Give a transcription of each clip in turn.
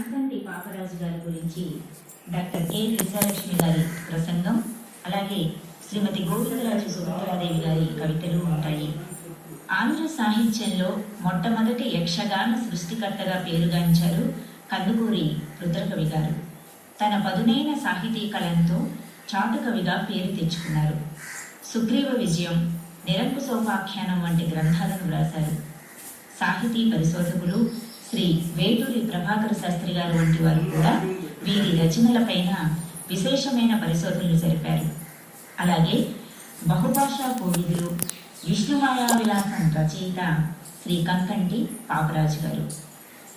కంకంటి పాపరాజు గారి గురించి doctor K Vijayalakshmi గారి ప్రసంగం అలాగే శ్రీమతి గోవిందరాజు సుభద్రాదేవి గారి కవితలు ఉంటాయి. ఆంధ్ర సాహిత్యంలో మొట్టమొదటి యక్షగాన సృష్టికర్తగా పేరుగాంచారు కందుకూరి రుద్రకవి గారు. తన పదునైన సాహితీ కళంతో చాటుకవిగా పేరు తెచ్చుకున్నారు. సుగ్రీవ విజయం నిరంకుశోపాఖ్యానం వంటి గ్రంథాలను వ్రాశారు. సాహితీ పరిశోధకులు శ్రీ వేటూరి ప్రభాకర శాస్త్రి గారు వంటి వారు కూడా వీరి రచనలపైన విశేషమైన పరిశోధనలు జరిపారు. అలాగే బహుభాషా కోవిదులు విష్ణుమాయా విలాసం రచయిత శ్రీ కంకంటి పాపరాజు గారు.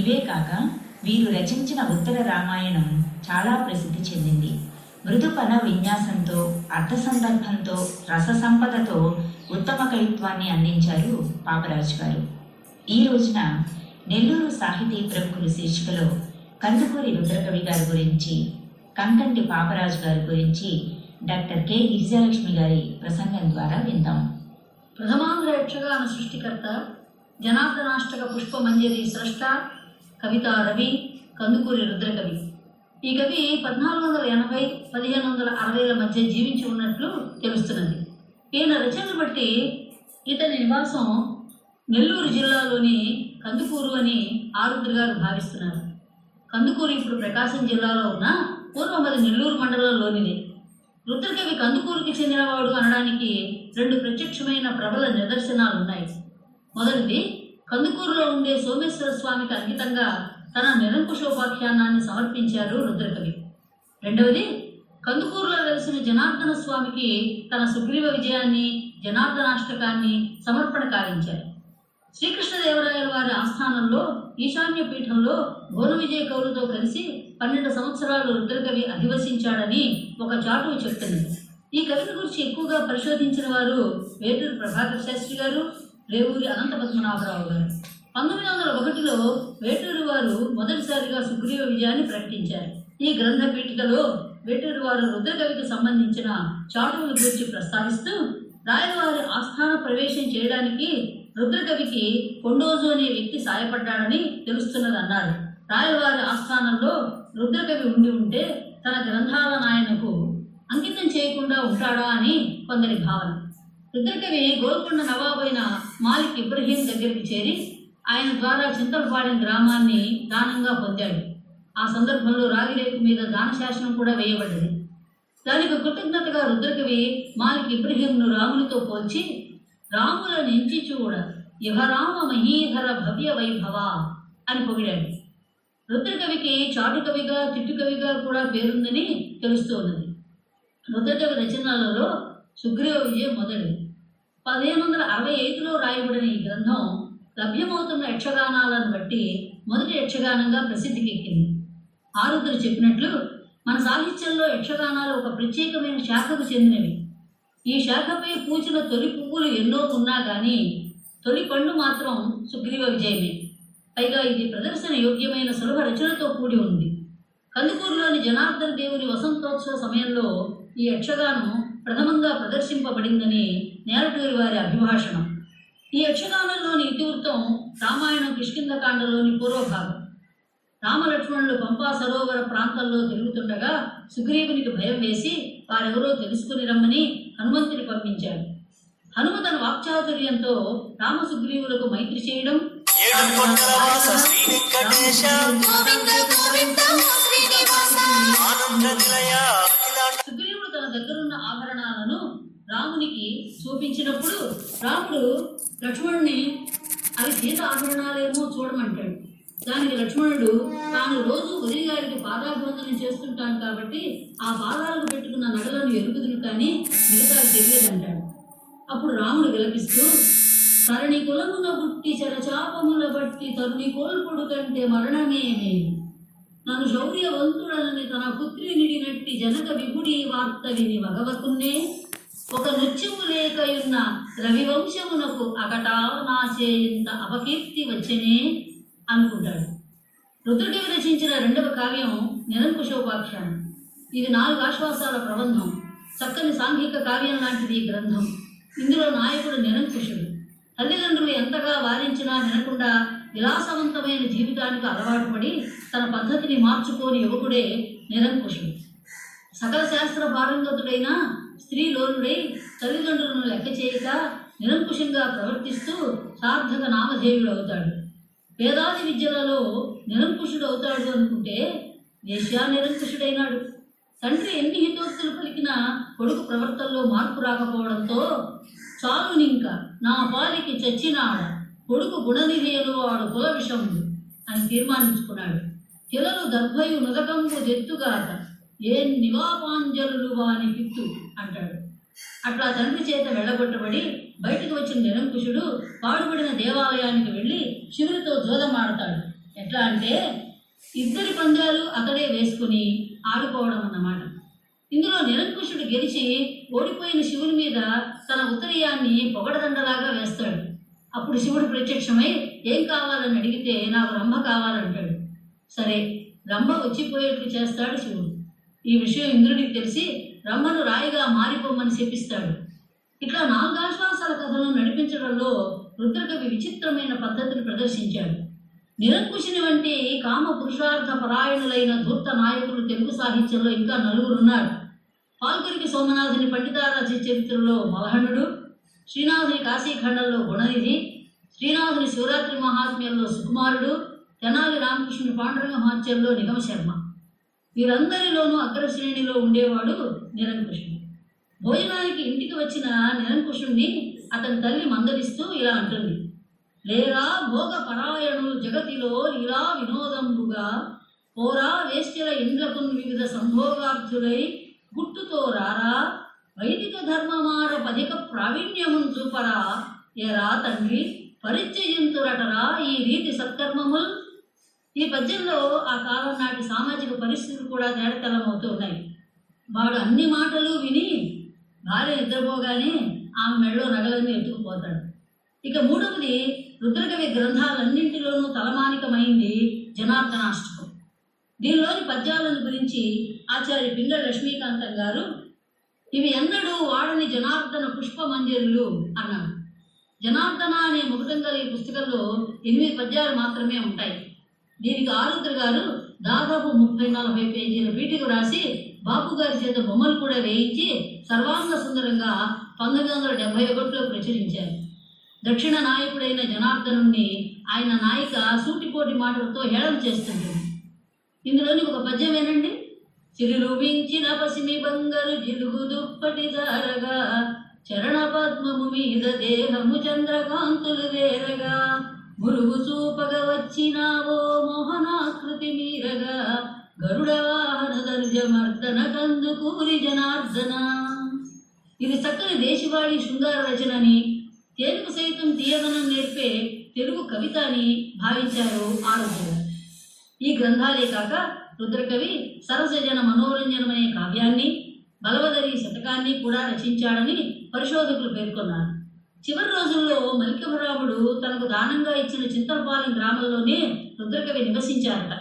ఇవే కాక వీరు రచించిన ఉత్తర రామాయణం చాలా ప్రసిద్ధి చెందింది. మృదుపన విన్యాసంతో అర్థ సందర్భంతో రస సంపదతో ఉత్తమ కవిత్వాన్ని అందించారు పాపరాజు గారు. ఈ రోజున నెల్లూరు సాహితీ ప్రముఖులు శీర్షికలో కందుకూరి రుద్రకవి గారి గురించి కంకంటి పాపరాజు గారి గురించి డాక్టర్ కె విజయలక్ష్మి గారి ప్రసంగం ద్వారా విందాం. ప్రథమాంధ్ర యక్షగాన సృష్టికర్త జనార్దనాష్టక పుష్పమంజరి స్రష్ట కవితా రవి కందుకూరి రుద్రకవి. ఈ కవి పద్నాలుగు వందల ఎనభై పదిహేను వందల అరవైల మధ్య జీవించి ఉన్నట్లు తెలుస్తున్నది. ఈయన రచనలు బట్టి ఇతని నివాసం నెల్లూరు జిల్లాలోని కందుకూరు అని ఆరుద్ర గారు భావిస్తున్నారు. కందుకూరు ఇప్పుడు ప్రకాశం జిల్లాలో ఉన్న పూర్వం అది నెల్లూరు మండలంలోనిది. రుద్రకవి కందుకూరుకి చెందినవాడు అనడానికి రెండు ప్రత్యక్షమైన ప్రబల నిదర్శనాలు ఉన్నాయి మొదటిది కందుకూరులో ఉండే సోమేశ్వర స్వామికి అంకితంగా తన నిరంకుశోపాఖ్యానాన్ని సమర్పించారు రుద్రకవి. రెండవది కందుకూరులో వెలిసిన జనార్దన స్వామికి తన సుగ్రీవ విజయాన్ని జనార్దనాష్టకాన్ని సమర్పణ కావించారు శ్రీకృష్ణదేవరాయల వారి ఆస్థానంలో ఈశాన్య పీఠంలో భువన విజయ కవులతో కలిసి పన్నెండు సంవత్సరాలు రుద్రకవి అధివసించాడని ఒక చాటువు చెప్తున్నది ఈ కవిని గురించి ఎక్కువగా పరిశోధించిన వారు వేటూరు ప్రభాకర్ శాస్త్రి గారు రేవూరి అనంత పద్మనాభరావు గారు. పంతొమ్మిది వందల ఒకటిలో వేటూరు వారు మొదటిసారిగా సుగ్రీవ విజయాన్ని ప్రకటించారు. ఈ గ్రంథ పీఠికలో వేటూరు వారు రుద్రకవికి సంబంధించిన చాటువుల గురించి ప్రస్తావిస్తూ రాయలవారి ఆస్థాన ప్రవేశం చేయడానికి రుద్రకవికి కొండోజు అనే వ్యక్తి సాయపడ్డాడని తెలుస్తున్నది అన్నారు రాయలవారి ఆస్థానంలో రుద్రకవి ఉండి ఉంటే తన గ్రంథాల నాయనకు అంకితం చేయకుండా ఉంటాడా అని కొందరి భావన. రుద్రకవి గోల్కొండ నవాబైన మాలిక్ ఇబ్రహీం దగ్గరికి చేరి ఆయన ద్వారా చింతలపాలెం గ్రామాన్ని దానంగా పొందాడు. ఆ సందర్భంలో రాగిరేకు మీద దాన శాసనం కూడా వేయబడ్డది. దానికి కృతజ్ఞతగా రుద్రకవి మాలిక్ ఇబ్రహీంను రామునితో పోల్చి రాములను ఎంచి చూడ యుహరామ మహీధర భవ్య వైభవ అని పొగిడాడు. రుద్రకవికి చాటుకవిగా తిట్టుకవిగా కూడా పేరుందని తెలుస్తోంది. రుద్రకవి రచనలలో సుగ్రీవ విజయం మొదలు. పదిహేను వందల అరవై ఐదులో రాయబడిన ఈ గ్రంథం లభ్యమవుతున్న యక్షగానాలను బట్టి మొదటి యక్షగానంగా ప్రసిద్ధికెక్కింది. ఆరుద్రు చెప్పినట్లు మన సాహిత్యంలో యక్షగానాలు ఒక ప్రత్యేకమైన శాఖకు చెందినవి. ఈ శాఖపై పూచిన తొలి పువ్వులు ఎన్నో ఉన్నా కానీ తొలి పండు మాత్రం సుగ్రీవ విజయమే. పైగా ఇది ప్రదర్శన యోగ్యమైన సులభ రచనతో కూడి ఉంది. కందుకూరులోని జనార్దన దేవుని వసంతోత్సవ సమయంలో ఈ యక్షగానం ప్రథమంగా ప్రదర్శింపబడిందని నేరటూరి వారి అభిభాషణం. ఈ యక్షగానంలోని ఇతివృత్తం రామాయణం కిష్కిందకాండలోని పూర్వభాగం. రామలక్ష్మణులు పంపా సరోవర ప్రాంతంలో తిరుగుతుండగా సుగ్రీవునికి భయం వేసి వారెవరో తెలుసుకుని రమ్మని హనుమంతుని పంపించాడు. హనుమ తన వాక్చాతుర్యంతో రామ సుగ్రీవులకు మైత్రి చేయడం సుగ్రీవుడు తన దగ్గరున్న ఆభరణాలను రామునికి చూపించినప్పుడు రాముడు లక్ష్మణుని అవి సీత ఆభరణాలేమో చూడమంటాడు. దానికి లక్ష్మణుడు తాను రోజు ఉదయగారికి పాదాభివందనం చేస్తుంటాను కాబట్టి ఆ పాదాలకు పెట్టుకున్న నగలను ఎరుగుదును కానీ మిగతా తెలియదంటాడు. అప్పుడు రాముడు విలపిస్తూ తరణి కులమున పుట్టి చరచాపముల బట్టి తరుణి కోల్పొడు కంటే మరణమే మేలు. నన్ను శౌర్యవంతుడనని తన పుత్రి నిడినట్టి జనక విపుడి వార్త విని భగవతున్నే. ఒక నృత్యము లేకయున్న రవివంశమునకు అకటా నాచే ఇంత అపకీర్తి వచ్చనే. అనుకుంటాడు. రుద్రుడికి రచించిన రెండవ కావ్యం నిరంకుశోపాఖ్యానం. ఇది నాలుగు ఆశ్వాసాల ప్రబంధం చక్కని సాంఘిక కావ్యం లాంటిది ఈ గ్రంథం. ఇందులో నాయకుడు నిరంకుశుడు. తల్లిదండ్రులు ఎంతగా వారించినా వినకుండా విలాసవంతమైన జీవితానికి అలవాటు పడి తన పద్ధతిని మార్చుకోని యువకుడే నిరంకుశుడు. సకల శాస్త్ర పారంగతుడైన స్త్రీ లోనుడై తల్లిదండ్రులను లెక్క చేయక నిరంకుశంగా ప్రవర్తిస్తూ సార్థక నామధేయుడు అవుతాడు. వేదాది విద్యలలో నిరంకుశుడు అవుతాడు అనుకుంటే వేశ్యా నిరంకుశుడైనాడు. తండ్రి ఎన్ని హితోక్తులు పలికినా కొడుకు ప్రవర్తనలో మార్పు రాకపోవడంతో చాలునింక నా పాలికి చచ్చినాడ కొడుకు గుణనిధేయులు వాడు కుల విషముడు అని తీర్మానించుకున్నాడు. కిలలు దర్భయు నుదకంబు జెత్తుగాట ఏ నివాపాంజలు వాని పిత్తు అంటాడు. అట్లా తండ్రి చేత వెళ్ళగొట్టబడి బయటకు వచ్చిన నిరంకుశుడు పాడుబడిన దేవాలయానికి వెళ్ళి శివుడితో జోదమాడతాడు. ఎట్లా అంటే ఇద్దరి పందాలు అతడే వేసుకుని ఆడుకోవడం అన్నమాట. ఇందులో నిరంకుశుడు గెలిచి ఓడిపోయిన శివుని మీద తన ఉత్తరీయాన్ని పొగడదండలాగా వేస్తాడు. అప్పుడు శివుడు ప్రత్యక్షమై ఏం కావాలని అడిగితే నాకు రంభ కావాలంటాడు. సరే రంభ వచ్చిపోయేట్లు చేస్తాడు శివుడు. ఈ విషయం ఇంద్రుడికి తెలిసి రమ్మను రాయిగా మారిపోమని శపిస్తాడు. ఇట్లా నాలుగాశ్వాసాల కథను నడిపించడంలో రుద్రకవి విచిత్రమైన పద్ధతిని ప్రదర్శించాడు. నిరంకుశుని వంటి కామ పురుషార్థ పరాయణులైన ధూర్త నాయకులు తెలుగు సాహిత్యంలో ఇంకా నలుగురున్నారు. పాల్గురికి సోమనాథుని పండితారాజ చరిత్రలో మలహనుడు శ్రీనాథుని కాశీఖండంలో గుణనిధి శ్రీనాథుని శివరాత్రి మహాత్మ్యంలో సుకుమారుడు తెనాలి రామకృష్ణుని పాండురంగ మహాత్యంలో నిగమ శర్మ. వీరందరిలోనూ అగ్రశ్రేణిలో ఉండేవాడు నిరంకుశుడు. భోజనానికి ఇంటికి వచ్చిన నిరంకుశుణ్ణి అతని తల్లి మందలిస్తూ ఇలా అంటుంది. లేరా భోగ పరాయణులు జగతిలో ఇలా వినోదంబుగా పోరా వేశ్యల ఇంద్రకున్ వివిధ సంభోగార్థులై గుట్టుతో రారా వైదిక ధర్మమార పదిక ప్రావీణ్యము చూపరా ఏరా తండ్రి పరిచయింతురటరా ఈ రీతి సత్కర్మములు? ఈ పద్యంలో ఆ కాలం నాటి సామాజిక పరిస్థితులు కూడా తేడతెల్లమవుతూ ఉన్నాయి. వాడు అన్ని మాటలు విని భార్య నిద్రపోగానే ఆమె మెళ్ళో నగలన్నీ ఎత్తుకుపోతాడు. ఇక మూడవది రుద్రకవి గ్రంథాలన్నింటిలోనూ తలమానికమైంది జనార్దనాష్టకం. దీనిలోని పద్యాలను గురించి ఆచార్య పింగళ లక్ష్మీకాంతం గారు ఇవి ఎన్నడూ వాడని జనార్దన పుష్పమంజరులు అన్నారు జనార్దన అనే ముఖటం గల ఈ పుస్తకంలో ఎనిమిది పద్యాలు మాత్రమే ఉంటాయి. దీనికి ఆరుద్ర గారు దాదాపు ముప్పై నలభై పేజీల పీటికు రాసి బాపు గారి చేత బొమ్మలు కూడా వేయించి సర్వాంగ సుందరంగా పంతొమ్మిది వందల డెబ్బై ఒకటిలో ప్రచురించారు. దక్షిణ నాయకుడైన జనార్దనుణ్ణి ఆయన నాయిక సూటిపోటి మాటలతో హేళన చేస్తుంటుంది. ఇందులోని ఒక పద్యం ఏనండి? చిరువించిన పసిమి బంగారు జిలుగు దుప్పటి దారగా చరణ పద్మము మీద దేహము చంద్రకాంతులు వేరగా మురుగు చూపగ వచ్చినావో మోహనాకృతి మీరగా గరుడ వాహన దర్జమర్దన కందుకూరి జనార్దన. ఇది చక్కని దేశవాళి శృంగార రచనని తెలుగు సైతం తీయదనం నేర్పే తెలుగు కవిత అని భావించారు ఆరోగ్య ఈ గ్రంథాలే కాక రుద్రకవి సరసజన మనోరంజనమనే కావ్యాన్ని బలవదరి శతకాన్ని కూడా రచించాడని పరిశోధకులు పేర్కొన్నారు. చివరి రోజుల్లో మలికభరాముడు తనకు దానంగా ఇచ్చిన చింతలపాలెం గ్రామంలోనే రుద్రకవి నివసించారట.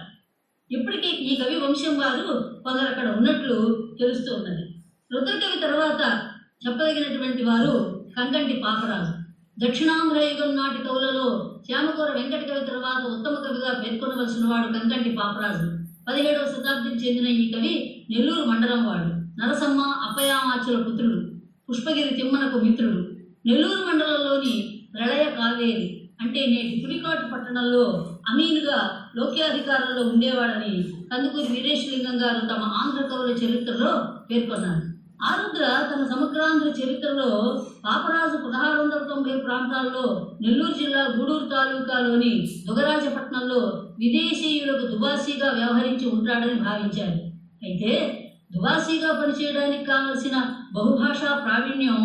ఇప్పటికీ ఈ కవి వంశం వారు కొందరు అక్కడ ఉన్నట్లు తెలుస్తూ ఉన్నది. రుద్రకవి తర్వాత చెప్పదగినటువంటి వారు కంకంటి పాపరాజు. దక్షిణాంధ్ర యుగం నాటి కవులలో శ్యామకూర వెంకట కవి తర్వాత ఉత్తమ కవిగా పేర్కొనవలసిన వాడు కంకంటి పాపరాజు. పదిహేడవ శతాబ్దికి చెందిన ఈ కవి నెల్లూరు మండలం వాడు. నరసమ్మ అప్పయామాచుల పుత్రుడు. పుష్పగిరి తిమ్మనకు మిత్రుడు. నెల్లూరు మండలంలోని ప్రళయ కావేరి అంటే నేటి పులికాటు పట్టణంలో అమీనుగా లోక్యాధికారంలో ఉండేవాడని కందుకూరి వీరేశలింగం గారు తమ ఆంధ్ర కవుల చరిత్రలో పేర్కొన్నారు. ఆరుద్ర తన సమగ్రాంధ్ర చరిత్రలో పాపరాజు పదహారు వందల తొంభై ప్రాంతాల్లో నెల్లూరు జిల్లా గూడూరు తాలూకాలోని దుగరాజపట్నంలో విదేశీయులకు దుబాసీగా వ్యవహరించి ఉంటాడని భావించారు. అయితే దుబాసీగా పనిచేయడానికి కావలసిన బహుభాషా ప్రావీణ్యం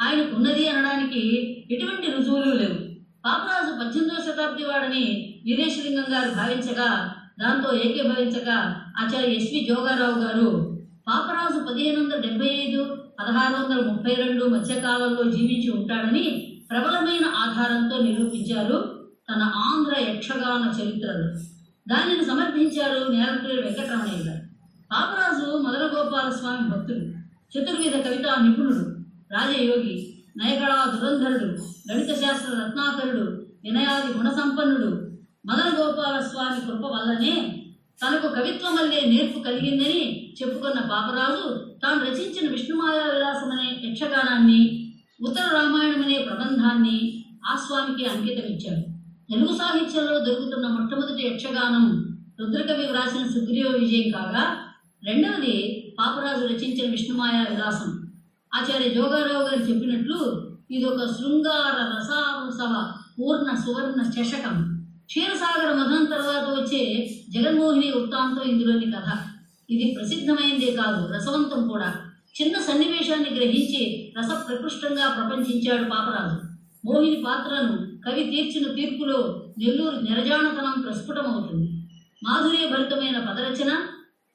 ఆయనకు ఉన్నది అనడానికి ఎటువంటి రుజువులు లేవు. పాపరాజు పద్దెనిమిదవ శతాబ్ది వాడని వీరేశలింగం గారు భావించగా దాంతో ఏకీభవించగా ఆచార్య ఎస్వి జోగారావు గారు పాపరాజు పదిహేను వందల డెబ్బై ఐదు పదహారు వందల ముప్పై రెండు మధ్యకాలంలో జీవించి ఉంటాడని ప్రబలమైన ఆధారంతో నిరూపించారు తన ఆంధ్ర యక్షగాన చరిత్రలో దానిని సమర్థించారు నేలపల్లి వెంకటరమణయ్య గారు. పాపరాజు మదనగోపాల స్వామి భక్తుడు చతుర్విధ కవితా నిపుణుడు. రాజయోగి నయగడా దురంధరుడు గణిత శాస్త్ర రత్నాకరుడు వినయాది గుణసంపన్నుడు. మదన గోపాల స్వామి కృప వల్లనే తనకు కవిత్వం వల్లే నేర్పు కలిగిందని చెప్పుకున్న పాపరాజు తాను రచించిన విష్ణుమాయా విలాసం అనే యక్షగానాన్ని ఉత్తర రామాయణం అనే ప్రబంధాన్ని ఆ స్వామికి అంకితమిచ్చాడు. తెలుగు సాహిత్యంలో దొరుకుతున్న మొట్టమొదటి యక్షగానం రుద్రకవి వ్రాసిన సుగ్రీవ విజయం కాగా రెండవది పాపరాజు రచించిన విష్ణుమాయా విలాసం. ఆచార్య జోగారావు గారు చెప్పినట్లు ఇది ఒక శృంగార రసావసవ పూర్ణ సువర్ణ చషకం క్షీరసాగర మధనం తర్వాత వచ్చే జగన్మోహిని వృత్తాంతం ఇందులోని కథ. ఇది ప్రసిద్ధమైందే కాదు రసవంతం కూడా. చిన్న సన్నివేశాన్ని గ్రహించి రస ప్రకృష్టంగా ప్రపంచించాడు పాపరాజు. మోహిని పాత్రను కవి తీర్చిన తీర్పులో నెల్లూరు నిరజానతనం ప్రస్ఫుటమవుతుంది. మాధుర్య భరితమైన పదరచన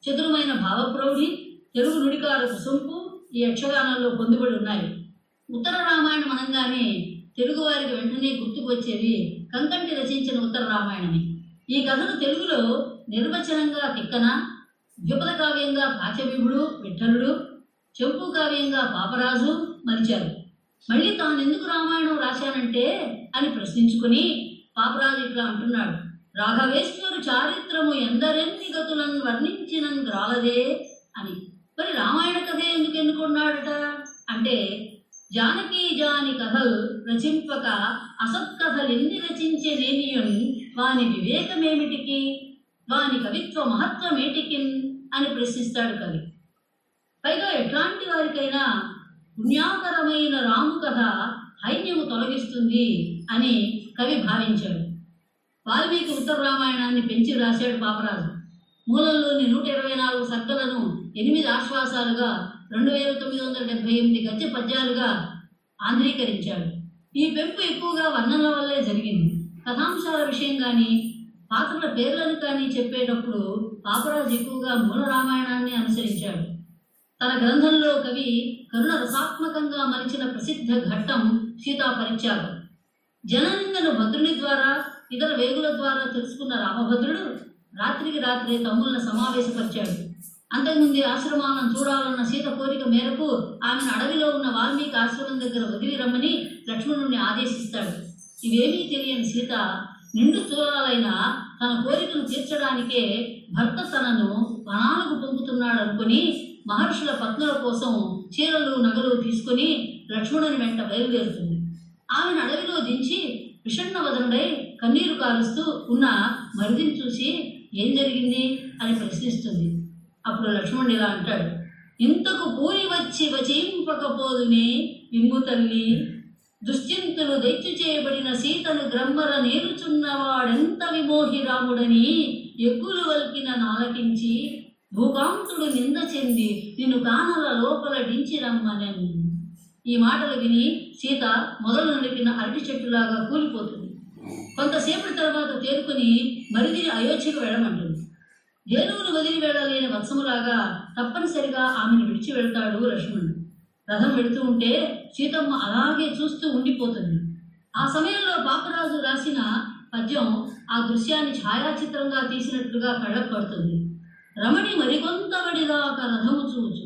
చతురమైన భావప్రౌఢి తెలుగు నుడికారు సొంపు ఈ యక్షగానంలో పొందుబడి ఉన్నాయి. ఉత్తర రామాయణం అనగానే తెలుగువారికి వెంటనే గుర్తుకొచ్చేది కంకంటి రచించిన ఉత్తర రామాయణమే. ఈ కథను తెలుగులో నిర్వచనంగా తిక్కన ద్విపద కావ్యంగా పాచవిభుడు విఠలుడు చెంపు కావ్యంగా పాపరాజు మలిచారు మళ్ళీ తాను ఎందుకు రామాయణం రాశానంటే అని ప్రశ్నించుకుని పాపరాజు ఇట్లా అంటున్నాడు. రాఘవేశ్వరు చారిత్రము ఎందరెన్ని గతులను వర్ణించినన్ రాలదే అని. మరి రామాయణ కథే ఎందుకు ఎన్నుకున్నాడట అంటే జానకి జాని కథలు రచింపక అసత్కథలెన్ని రచించే రచించేనేమియున్ వాని వివేకమేమిటికి? వాని కవిత్వ మహత్వమేటికిన్ అని ప్రశ్నిస్తాడు కవి. పైగా ఎట్లాంటి వారికైనా పుణ్యాకరమైన రాము కథ హైన్యము తొలగిస్తుంది అని కవి భావించాడు. వాల్మీకి ఉత్తర రామాయణాన్ని పెంచి రాశాడు పాపరాజు. మూలంలోని నూట ఇరవై నాలుగు సర్గలను ఎనిమిది ఆశ్వాసాలుగా రెండు వేల తొమ్మిది వందల డెబ్బై ఎనిమిది గద్య పద్యాలుగా ఆంధ్రీకరించాడు. ఈ పెంపు ఎక్కువగా వర్ణనల వల్లే జరిగింది. కథాంశాల విషయం కానీ పాత్రల పేర్లను కానీ చెప్పేటప్పుడు పాపరాజు ఎక్కువగా మూల రామాయణాన్ని అనుసరించాడు. తన గ్రంథంలో కవి కరుణ రసాత్మకంగా మలిచిన ప్రసిద్ధ ఘట్టం సీతా పరిత్యాగం. జననిందను భద్రుని ద్వారా ఇతర వేగుల ద్వారా తెలుసుకున్న రామభద్రుడు రాత్రికి రాత్రే తమ్ములను సమావేశపరిచాడు. అంతకుముందే ఆశ్రమాలను చూడాలన్న సీత కోరిక మేరకు ఆమెను అడవిలో ఉన్న వాల్మీకి ఆశ్రమం దగ్గర వదిలి రమ్మని లక్ష్మణుణ్ణి ఆదేశిస్తాడు. ఇవేమీ తెలియని సీత నిండు చూడాలైన తన కోరికను తీర్చడానికే భర్త తనను వనాలకు పంపుతున్నాడు అనుకుని మహర్షుల పత్నుల కోసం చీరలు నగలు తీసుకుని లక్ష్మణుని వెంట బయలుదేరుతుంది. ఆమెను అడవిలో దించి విషణ్ణ వదనుడై కన్నీరు కారుస్తూ ఉన్న మరిదిని చూసి ఏం జరిగింది? అని ప్రశ్నిస్తుంది. అప్పుడు లక్ష్మణుడు ఇలా అంటాడు. ఇంతకు పూరి వచ్చి వచింపకపోదునే వింగు తల్లి. దుశ్చింతులు దైత్యు చేయబడిన సీతను గ్రమ్మర నేరుచున్నవాడెంత విమోహి రాముడని ఎక్కులు వల్పిన నాలకించి భూకాంతుడు నింద చెంది నిన్ను కానల లోపల డించి రమ్మనని. ఈ మాటలు విని సీత మొదలు నడిపిన అరటి చెట్టులాగా కూలిపోతుంది. కొంతసేపటి తర్వాత తేరుకొని మరిదిని అయోధ్యకు వెళ్ళమంటుంది. ధేనువును వదిలి వెళ్ళలేని వత్సములాగా తప్పనిసరిగా ఆమెను విడిచి వెళ్తాడు లక్ష్మణుడు. రథం వెళుతూ ఉంటే సీతమ్మ అలాగే చూస్తూ ఉండిపోతుంది. ఆ సమయంలో పాపరాజు రాసిన పద్యం ఆ దృశ్యాన్ని ఛాయాచిత్రంగా తీసినట్లుగా కళ్ళకు పడుతుంది. రమణి మరికొంతవడిదాక రథము చూచు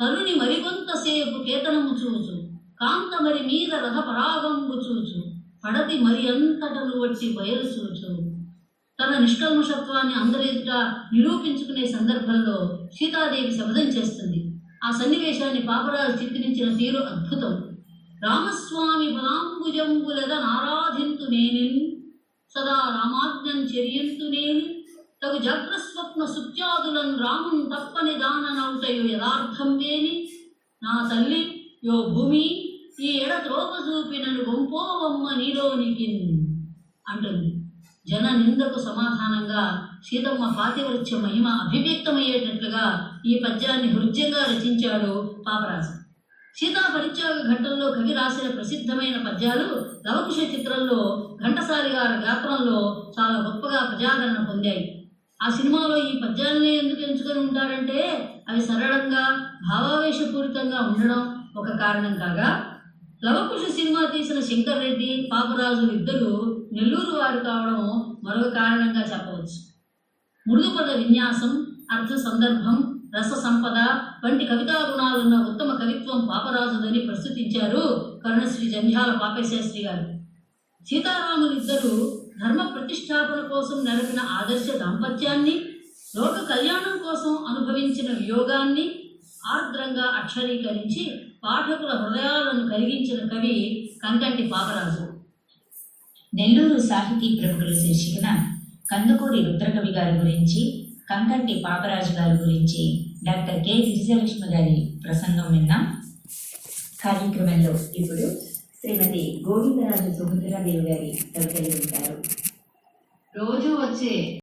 తరుణి మరికొంతసేపు కేతనము చూచు కాంత మరి మీద రథ పరాగంబు చూచు పడతి మరి అంతటను వచ్చి. బయలు తన నిష్కల్మషత్వాన్ని అందరెదుట నిరూపించుకునే సందర్భంలో సీతాదేవి శబ్దం చేస్తుంది. ఆ సన్నివేశాన్ని పాపరాజు చిత్రించిన తీరు అద్భుతం. రామస్వామి బలాంబుజంబులద నారాధింతు నేనిన్ సదా రామాజ్ఞం చెరియంతు నేను తగు జగ్రస్వప్న సుత్యాదులను రామున్ తప్పని దాననౌటయు యథార్థం వేని నా తల్లి యో భూమి త్రోవ చూపినను గొంపోవమ్మ నీలోనికి అంటుంది. జన నిందకు సమాధానంగా సీతమ్మ పాతివృత్య మహిమ అభివ్యక్తమయ్యేటట్లుగా ఈ పద్యాన్ని హృద్యంగా రచించాడు పాపరాజు. సీతా పరిత్యాగ ఘట్టంలో కవి రాసిన ప్రసిద్ధమైన పద్యాలు లవకుశ చిత్రంలో ఘంటసారి గారి గాత్రంలో చాలా గొప్పగా ప్రజాదరణ పొందాయి. ఆ సినిమాలో ఈ పద్యాలని ఎందుకు ఎంచుకొని ఉంటారంటే అవి సరళంగా భావావేశపూరితంగా ఉండడం ఒక కారణం కాగా లవకుశ సినిమా తీసిన శంకర్ రెడ్డి పాపరాజు ఇద్దరు నెల్లూరు వారు కావడం మరొక కారణంగా చెప్పవచ్చు. మృదుపద విన్యాసం అర్థ సందర్భం రస సంపద వంటి కవితా గుణాలున్న ఉత్తమ కవిత్వం పాపరాజుదని ప్రస్తుతించారు కరుణశ్రీ జంధ్యాల పాపశాస్త్రి గారు. సీతారాములు ఇద్దరు ధర్మ ప్రతిష్టాపన కోసం నెలపిన ఆదర్శ దాంపత్యాన్ని లోక కళ్యాణం కోసం అనుభవించిన వియోగాన్ని ఆర్ద్రంగా అక్షరీకరించి పాఠకుల హృదయాలను కలిగించిన కవి కంకంటి పాపరాజు. నెల్లూరు సాహితీ ప్రముఖుల శీర్షికన కందుకూరి రుద్రకవి గారి గురించి కంకంటి పాపరాజు గారి గురించి డాక్టర్ కె. గిరిజలక్ష్మి గారి ప్రసంగం విన్నాం. కార్యక్రమంలో ఇప్పుడు శ్రీమతి గోవిందరాజు సుభద్రాదేవి గారి కవితలు ఉంటారు. రోజు వచ్చే